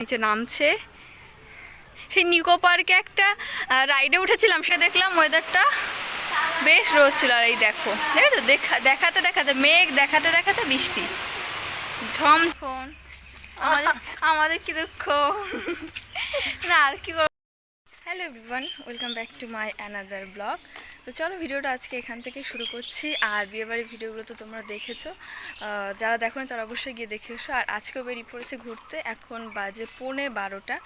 নিচে নামছে। সেই নিকো পার্কে একটা রাইডে উঠেছিলাম, সে দেখলাম ওয়েদারটা বেশ রোদ ছিল। আর এই দেখো দেখো দেখা, দেখাতে দেখাতে, মেঘ দেখাতে দেখাতে বৃষ্টি। ঝমঝম। আমাদের আমাদের কি দুঃখ? না, আর কি hello everyone welcome back to my another blog তো চলো ভিডিওটা আজকে এখান থেকে শুরু করছি। আর বিয়েবাড়ির ভিডিওগুলো তো তোমরা দেখেছ। যারা দেখো তারা অবশ্যই গিয়ে দেখে এসো। আর আজকেও বেরিয়ে পড়েছে ঘুরতে। এখন বাজে পৌনে বারোটা।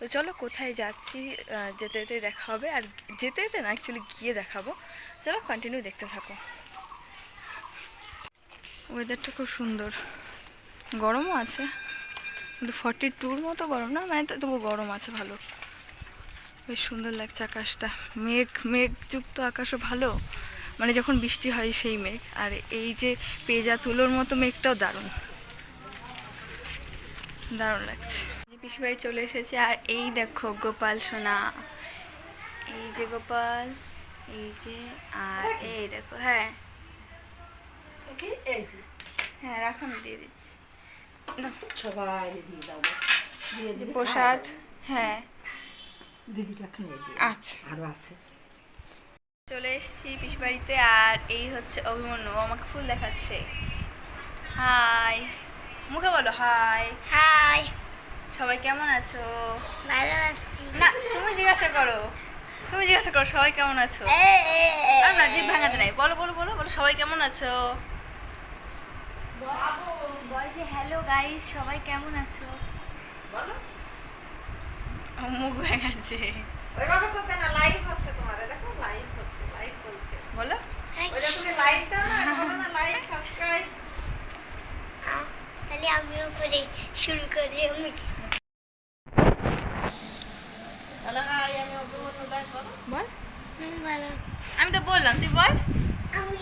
তো চলো কোথায় যাচ্ছি? যেতে যেতে দেখা হবে। আর যেতে যেতে না অ্যাকচুয়ালি গিয়ে দেখাবো। চলো কন্টিনিউ দেখতে থাকো। ওয়েদারটা খুব সুন্দর। গরমও আছে। কিন্তু ফর্টি টুর মতো গরম না? মানে তবু গরম আছে ভালো। বেশ সুন্দর লাগছে আকাশটা। মেঘ মেঘযুক্ত আকাশও ভালো। মানে যখন বৃষ্টি হয় সেই মেঘ। আর এই যে পেজা তুলোর মতো মেঘটাও দারুণ। দারুণ লাগছে। পিসি বাড়ি চলে এসেছে। আর এই দেখো গোপাল সোনা। এই যে গোপাল এই যে আর এই দেখো হ্যাঁ। কি? এই যে। হ্যাঁ রাখো আমি দিয়ে দিচ্ছি। সবাই দিয়ে দাও। প্রসাদ। হ্যাঁ। দিদিটা খাইয়ে দিয়ে। আচ্ছা। আরও আছে। চলে এসেছি পিস বাড়িতে আর এই হচ্ছে অভিমন্যু। আমাকে ফুল দেখাচ্ছে। হাই। মুখে বলো হাই। হাই। সবাই কেমন আছো? ভালো আছি। না তুমি জিজ্ঞাসা করো। তুমি জিজ্ঞাসা করো সবাই কেমন আছো? আর না জিভ ভাঙাতে নাই। বলো বলো বলো বলো সবাই কেমন আছো? বল যে হ্যালো গাইস সবাই কেমন আছো? বলো। ও মুখ ভেঙাচ্ছে ওইভাবে করতে না লাইভ হচ্ছে তোমার। দেখো লাইভ হচ্ছে লাইভ চলছে। বলো। ওইটা তুমি লাইভ দাও না লাইক সাবস্ক্রাইব তাহলে আমিও করে শুরু করি আমি। হাই আমি অভিমন্যু দাস বলো। বল। হুম, আমি তো বললাম তুই বল। আমি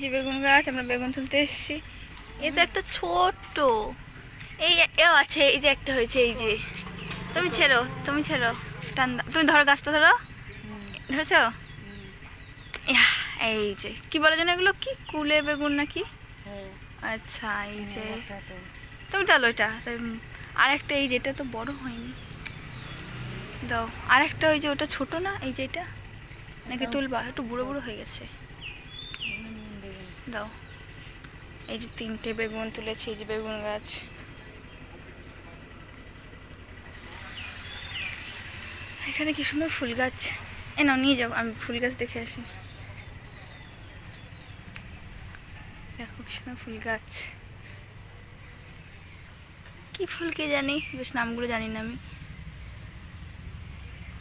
যে বেগুন গাছ আমরা বেগুন তুলতে এসেছি। এই যে একটা ছোট্ট এই এও আছে এই যে একটা হয়েছে এই যে। তুমি ছেড়ো তুমি ছেড়ো টান তুমি ধরো গাছটা ধরো। ধরেছ? এই যে। কি বলে যেন এগুলো? কি? কুলে বেগুন নাকি? আচ্ছা এই যে। তুমি টালো এটা। আর একটা এই যেটা তো বড় হয়নি। দাও আর একটা ওই যে ওটা ছোট না? এই যে এটা? নাকি তুলবা? একটু বুড়ো বুড়ো হয়ে গেছে। দাও। এই যে তিনটে বেগুন তুলেছি এই যে বেগুন গাছ। এখানে কি সুন্দর ফুল গাছ? এ নাও, নিয়ে যাও, আমি ফুল গাছ দেখে আসি। দেখো কি সুন্দর ফুল গাছ। কি ফুল কে জানি? বেশ নামগুলো জানি না আমি।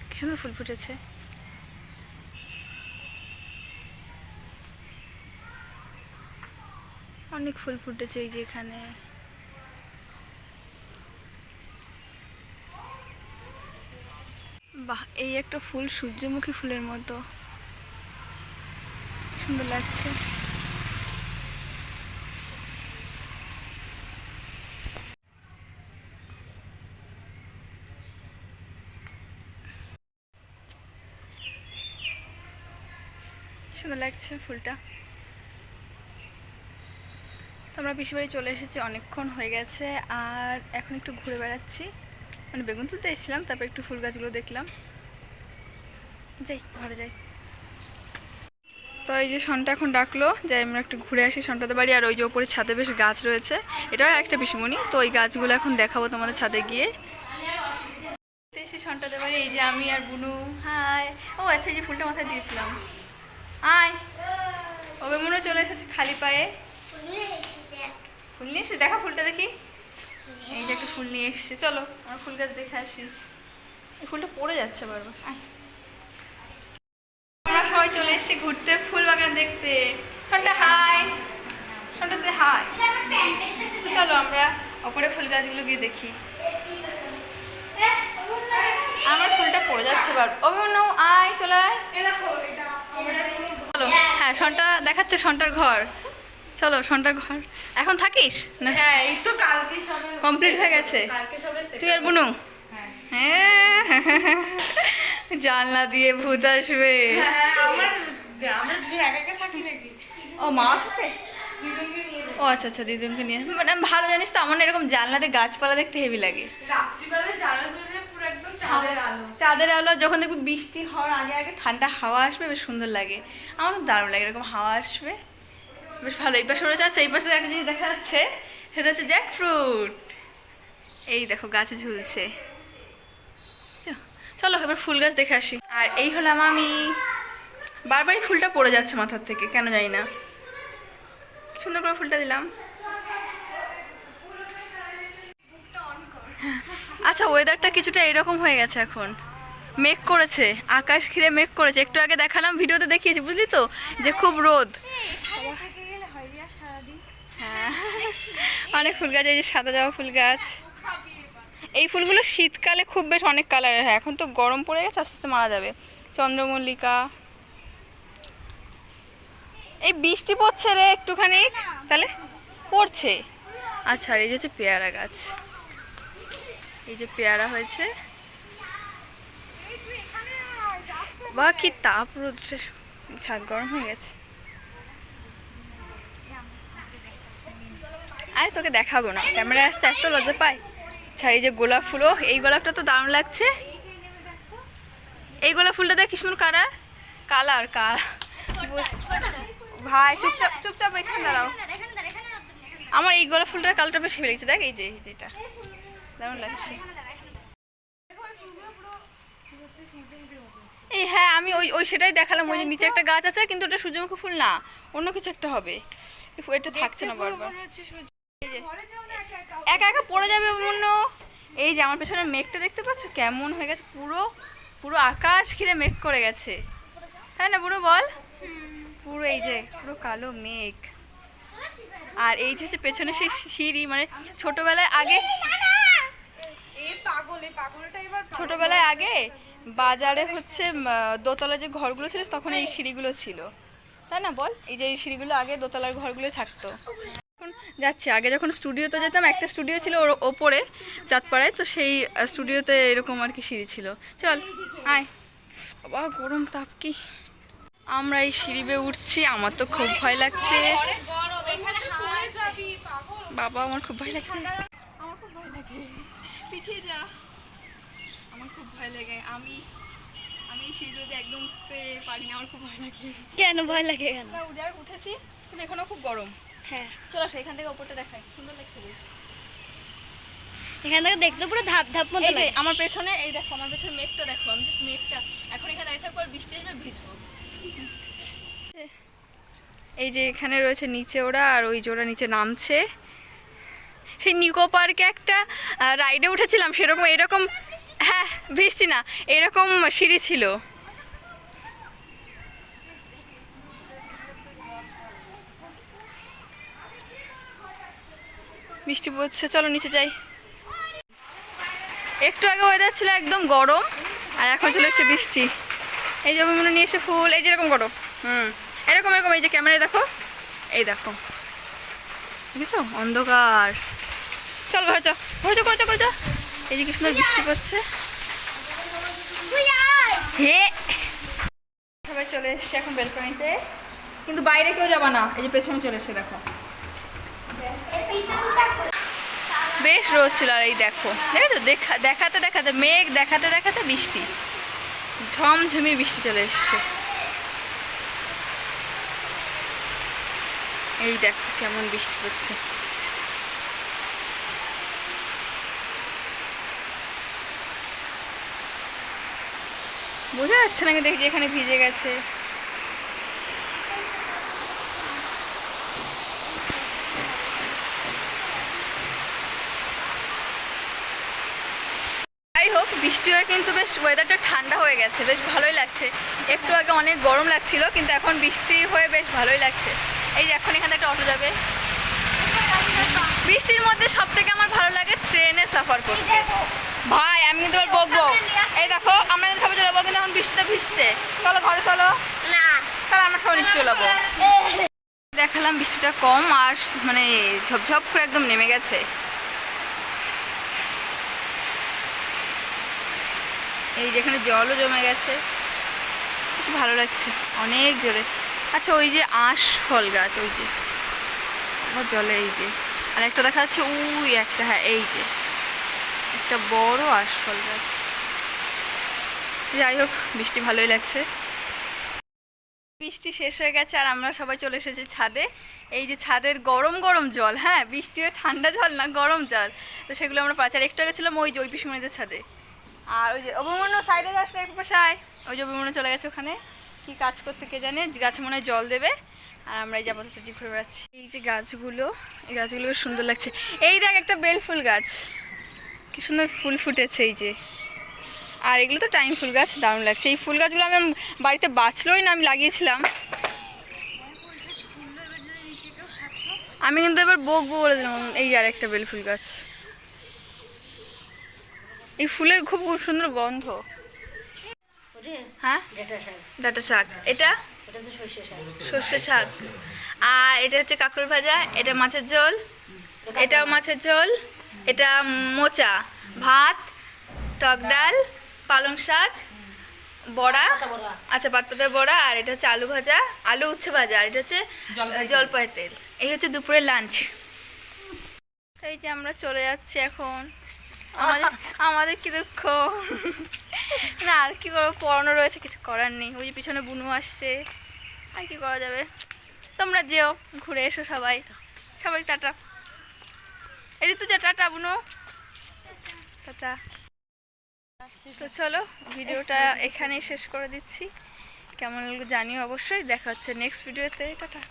কি সুন্দর ফুল ফুটেছে। অনেক ফুল ফুটেছে এই যে এখানে। বাহ, এই একটা ফুল সূর্যমুখী ফুলের মতো। সুন্দর লাগছে। সুন্দর লাগছে ফুলটা। তো আমরা পিসি বাড়ি চলে এসেছি, অনেকক্ষণ হয়ে গেছে, আর এখন একটু ঘুরে বেড়াচ্ছি। মানে বেগুন তুলতে এসেছিলাম, তারপর একটু ফুল গাছগুলো দেখলাম। যাই, ঘরে যাই। তো এই যে সনটা এখন ডাকলো যে আমরা একটু ঘুরে আসি সনটাতে বাড়ি। আর ওই যে ওপরে ছাদে বেশ গাছ রয়েছে। এটাও একটা পিসিমণি। তো ওই গাছগুলো এখন দেখাবো তোমাদের ছাদে গিয়ে। এসে সনটাতে বাড়ি, এই যে আমি আর বুনু। হাই। ও আচ্ছা এই যে ফুলটা মাথায় দিয়েছিলাম। আয়। ওবে মনে চলে এসেছে খালি পায়ে। ফুল নিয়ে এসে দেখা ফুলটা দেখি। এই যে একটা ফুল নিয়ে এসছে চলো আমার ফুল গাছ দেখে আসি। এই ফুলটা পড়ে যাচ্ছে বারবার। আমরা সবাই চলে এসেছি ঘুরতে ফুল বাগান দেখতে। সন্টা হাই সন্টা সে হাই চলো আমরা ওপরে ফুল গাছগুলো গিয়ে দেখি। আমার ফুলটা পড়ে যাচ্ছে বার অভিনু আয় চলে আয়। চলো হ্যাঁ সন্টা দেখাচ্ছে সন্টার ঘর। চলো সন্টার ঘর। এখন থাকিস? না? হ্যাঁ এই তো কালকে সবে কমপ্লিট হয়ে গেছে। কালকে সবে তুই আর বুনু? হ্যাঁ। জানলা দিয়ে ভূত আসবে। হ্যাঁ আমার একা একা থাকি নাকি? ও মা থাকে? ও আচ্ছা আচ্ছা দিদুনকে নিয়ে মানে ভালো জানিস তো আমার না এরকম জানলাতে গাছপালা দেখতে হেভি লাগে। রাত্রিবেলা জানালা খুলে পুরো একদম চাঁদের আলো। চাঁদের আলো যখন দেখবি বৃষ্টি হওয়ার আগে আগে ঠান্ডা হাওয়া আসবে বেশ সুন্দর লাগে। আমার খুব দারুণ লাগে এরকম হাওয়া আসবে। বেশ ভালো। এই পাশে রয়েছে এই পাশে একটা জিনিস দেখা যাচ্ছে। সেটা হচ্ছে জ্যাক ফ্রুট এই দেখো, গাছে ঝুলছে। চলো এবার ফুল গাছ দেখে আসি। আর এই হলাম আমি বারবারই ফুলটা পড়ে যাচ্ছে মাথার থেকে, কেন জানি না। সুন্দর করে ফুলটা দিলাম। আচ্ছা ওয়েদারটা কিছুটা এরকম হয়ে গেছে এখন। মেঘ করেছে, আকাশ ঘিরে মেঘ করেছে। একটু আগে দেখালাম, ভিডিওতে দেখিয়েছি, বুঝলি তো? যে খুব রোদ হ্যাঁ অনেক ফুল গাছ, এই যে সাদা জবা ফুল গাছ। এই ফুলগুলো শীতকালে খুব বেশ অনেক কালারের হয়। এখন তো গরম পড়ে গেছে, আস্তে আস্তে মারা যাবে। চন্দ্রমল্লিকা। এই বৃষ্টি পড়ছে রে একটুখানি। তাহলে পড়ছে। আচ্ছা আর এই যে হচ্ছে পেয়ারা গাছ। এই যে পেয়ারা হয়েছে। বা কি তাপ রোদ্রে ছাদ গরম হয়ে গেছে। তোকে দেখাবো না। ক্যামেরায় আসতে এত লজ্জা পাই আচ্ছা এই যে গোলাপ ফুলও এই গোলাপটা তো দারুণ লাগছে। এই গোলাপ ফুলটা দেখ কি কালার। Colour colour. ভাই, চুপচাপ চুপচাপ এখানে দাঁড়াও। আমার এই গোলাপ ফুলটার কালারটা বেশি লেগেছে। দেখ, এই যে, এই যেটা দারুণ লাগছে। এই হ্যাঁ আমি ওই ওই সেটাই দেখালাম। ওই যে নিচে একটা গাছ আছে, কিন্তু ওটা সূর্যমুখী ফুল না। অন্য কিছু একটা হবে। এটা থাকছে না বারবার। যে একা একা পড়ে যাবে অন্য। এই যে আমার পেছনে মেঘটা দেখতে পাচ্ছ? কেমন হয়ে গেছে পুরো পুরো আকাশ ঘিরে মেঘ করে গেছে। তাই না বুড়ো বল? পুরো এই যে পুরো কালো মেঘ। আর এই যে হচ্ছে পেছনে সেই সিঁড়ি মানে ছোটবেলায় আগে ছোটবেলায় আগে বাজারে হচ্ছে দোতলা যে ঘরগুলো ছিল তখন এই সিঁড়িগুলো ছিল। তাই না বল? এই যে এই সিঁড়িগুলো আগে দোতলার ঘরগুলো থাকতো। যাচ্ছে। আগে যখন স্টুডিওতে যেতাম একটা স্টুডিও ছিল ওর ওপরে চাঁদপাড়ায় তো সেই স্টুডিওতে এরকম আর কি সিঁড়ি ছিল। চল আয়। বাবা গরম তাপ কি? আমরা এই সিঁড়ি বেয়ে উঠছি আমার তো খুব ভয় লাগছে। বাবা আমার খুব ভয় লাগছে। আমার খুব ভয় লাগে। পিছিয়ে যা। আমার খুব ভয় লাগে। আমি আমি এই সিঁড়িতে একদম উঠতে পারি না আমার খুব ভয় লাগে। কেন ভয় লাগে কেন? উঠেছি কিন্তু এখনও খুব গরম। হ্যাঁ চলো সেখান থেকে ওপরটা দেখাই। সুন্দর লাগছে বেশ। এখান থেকে দেখতে পুরো ধাপ ধাপ মতো এই যে আমার পেছনে এই দেখো আমার পেছনে মেঘটা দেখো আমি জাস্ট মেঘটা। এখন এখানে দাঁড়িয়ে থাকব আর বৃষ্টি আসবে ভিজবো। এই যে এখানে রয়েছে নিচে ওরা আর ওই যে ওরা নিচে নামছে। সেই নিকো পার্কে একটা রাইডে উঠেছিলাম সেরকম এরকম হ্যাঁ ভিজছি না এরকম সিঁড়ি ছিল। বৃষ্টি পড়ছে, চলো নিচে যাই। একটু আগে ওয়েদার ছিল একদম গরম, আর এখন চলে এসছে বৃষ্টি। এই যে মনে নিয়ে এসে ফুল, এই যে এরকম করো। হুম, এরকম এরকম, এই যে ক্যামেরায় দেখো। এই দেখো। দেখেছ? অন্ধকার। চল ঘরে চো ঘরে চো ঘরে চো ঘরে চো এই যে কি সুন্দর বৃষ্টি পড়ছে। হে। সবাই চলে এসছে এখন বেলকনিতে কিন্তু বাইরে কেউ যাবা না। এই যে পেছনে চলে এসে দেখো। বেশ রোদ ছিল আর এই দেখো। দেখো দেখা দেখাতে দেখাতে, মেঘ দেখাতে দেখাতে বৃষ্টি। ঝমঝমি বৃষ্টি চলে এসছে। এই দেখো কেমন বৃষ্টি পড়ছে বোঝা যাচ্ছে নাকি দেখছি এখানে ভিজে গেছে যাই হোক বৃষ্টি হয়ে কিন্তু বেশ ওয়েদারটা ঠান্ডা হয়ে গেছে বেশ ভালোই লাগছে। একটু আগে অনেক গরম লাগছিল কিন্তু এখন বৃষ্টি হয়ে বেশ ভালোই লাগছে। এই যে এখন এখানে একটা অটো যাবে। বৃষ্টির মধ্যে সব থেকে আমার ভালো লাগে ট্রেনে সফর করতে। ভাই আমি কিন্তু বকবো। এই দেখো আমরা কিন্তু সবাই চলে যাব কিন্তু এখন বৃষ্টিতে ভিজছে। চলো ঘরে চলো। না। তাহলে আমরা সবাই নিচে চলে যাব। দেখালাম বৃষ্টিটা কম আর মানে ঝপঝপ করে একদম নেমে গেছে। এই যেখানে জলও জমে গেছে। বেশ ভালো লাগছে, অনেক জোরে। আচ্ছা ওই যে আঁশ ফল গাছ, ওই যে। আমার জলে এই যে। আর একটা দেখা যাচ্ছে, উই, একটা হ্যাঁ এই যে। একটা বড় আশফল গাছ। যাই হোক, বৃষ্টি ভালোই লাগছে। বৃষ্টি শেষ হয়ে গেছে আর আমরা সবাই চলে এসেছি ছাদে। এই যে ছাদের গরম গরম জল হ্যাঁ বৃষ্টি ঠান্ডা জল না গরম জল? তো সেগুলো আমরা পাচার, একটু আগে ছিলাম ওই ওই ছাদে। আর ওই যে অভিমন্য সাইডে না এক পাশে আয় ওই যে অভিমন্য চলে গেছে ওখানে। কি কাজ করতে কে জানে, গাছে মনে হয় জল দেবে। আর আমরা এই যাবত সবজি ঘুরে বেড়াচ্ছি। এই যে গাছগুলো, এই গাছগুলো সুন্দর লাগছে। এই দেখ একটা বেল ফুল গাছ। কি সুন্দর ফুল ফুটেছে এই যে। আর এগুলো তো টাইম ফুল গাছ, দারুণ লাগছে। এই ফুল গাছগুলো আমি বাড়িতে বাঁচলোই না, আমি লাগিয়েছিলাম। আমি কিন্তু এবার বকবো বলে দিলাম, এই আর একটা বেল ফুল গাছ। এই ফুলের খুব খুব সুন্দর গন্ধ। হ্যাঁ? ডাটা শাক। এটা? সর্ষে শাক। আর এটা হচ্ছে কাঁকড় ভাজা এটা মাছের ঝোল এটাও মাছের ঝোল এটা মোচা ভাত টক ডাল পালং শাক বড়া। আচ্ছা পাতপাতার বড়া আর এটা হচ্ছে আলু ভাজা আলু উচ্ছে ভাজা আর এটা হচ্ছে জলপাই তেল। এই হচ্ছে দুপুরের লাঞ্চ। এই যে আমরা চলে যাচ্ছি এখন আমাদের আমাদের কি দুঃখ? না, আর কি করব? পড়ানো রয়েছে, কিছু করার নেই। ওই যে পিছনে বুনু আসছে। আর কি করা যাবে? তোমরা যেও, ঘুরে এসো সবাই। সবাই টাটা। এটি তো যা টাটা, বুনু। টাটা। তো চলো, ভিডিওটা এখানেই শেষ করে দিচ্ছি। কেমন জানিও অবশ্যই। দেখা হচ্ছে নেক্সট ভিডিওতে টাটা।